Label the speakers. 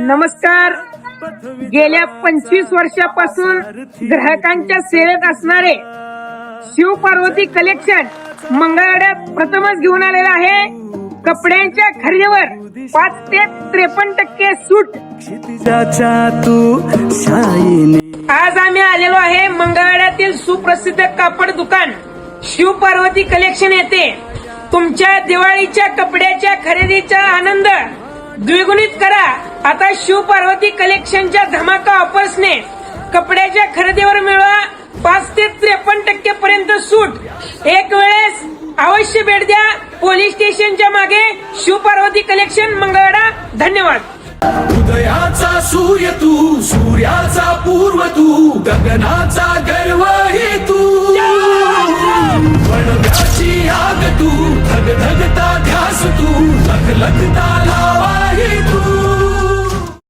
Speaker 1: नमस्कार. गेल्या पंचवीस वर्षापासून ग्राहकांच्या सेवेत असणारे शिव पार्वती कलेक्शन मंगळवाड्यात प्रथमच घेऊन आलेलं आहे. कपड्यांच्या खरेदीवर पाच ते त्रेपन्न टक्के सूट.
Speaker 2: तू
Speaker 1: आज आम्ही आलेलो आहे मंगळवाड्यातील सुप्रसिद्ध कापड दुकान शिव पार्वती कलेक्शन येते तुमच्या दिवाळीच्या कपड्याच्या खरेदीचा आनंद द्विगुणित करा. आता शिव पार्वती कलेक्शनच्या धमाका ऑफर्सने कपड्याच्या खरेदीवर मिळवा. पाच ते त्रेपन्न टक्के पर्यंत सूट. एक वेळेस अवश्य भेट द्या. पोलीस स्टेशनच्या मागे शिव पार्वती कलेक्शन मंगळवाडा. धन्यवाद.
Speaker 2: उदयाचा सूर्य तू सूर्याचा पूर्व तू गगनाचा गर्व हे तू. वणव्याची आग तू धगधगता ध्यास तू लखलखता लावा